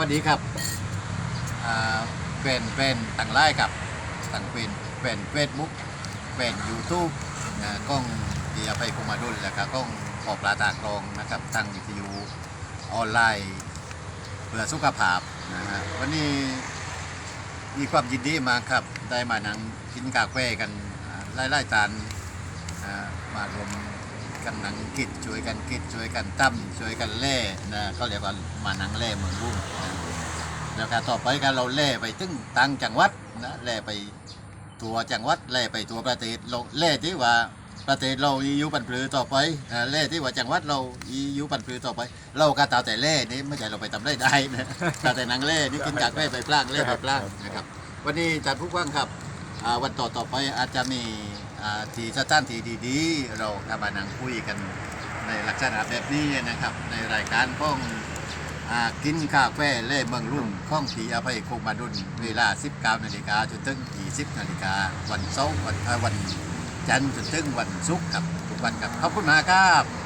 วัสดีครับเป็นเป็นต่างไล่กับต่างเป็นเป็นเฟซบุ๊กเป็นยูทูบกล้องเดียไปคุมาดุลแล้วก็กล้องขอบปลาตากรองนะครับทางวิทยุออนไลน์เพื่อสุขภาพนะฮะวันนี้มีความยินดีมาครับ ได้มานั่งกินกาแฟกันอ่ไล่จานมารวม กันนั่งกิดช่วยกันกิดช่วยกันตั้มช่วยกันเล่นะเขาเรียกว่ามานั่งเล่เมืองบุ้งนแล้วก็ต่อไปกันเราเล่ไปถึงต่างจังหวัดนะเล่ไปตัวจังหวัดเล่ไปตัวประเทศเราเล่ที่ว่าประเทศเราอยู่ปันปลือต่อไปอ่าเล่ที่ว่าจังหวัดเราอยู่ปันปลือต่อไป เราก็ตาแต่เล่นี่ไม่ใช่เราไปทำได้ได้นะตาแต่นางเล่นี่กินจากแม่ไปปล้างเล่ไปปล้างนะครับ วันนี้จัดผู้กว้างครับวันต่อต่อไปอาจจะมี อ่าที่สถานที่ดีๆ เราทำมานังคุยกันในลักษณะแบบนี้นะครับ ในรายการพ้องอกินกาแฟเล่เมืองรุ่งข้องทีอภัยคงมาดุนเวลา 19นาฬิกาจนถึง 20นาฬิกาวันเสาร์วันวันจันทร์จนถึงวันศุกร์ครับทุกวันครับขอบคุณมากครับ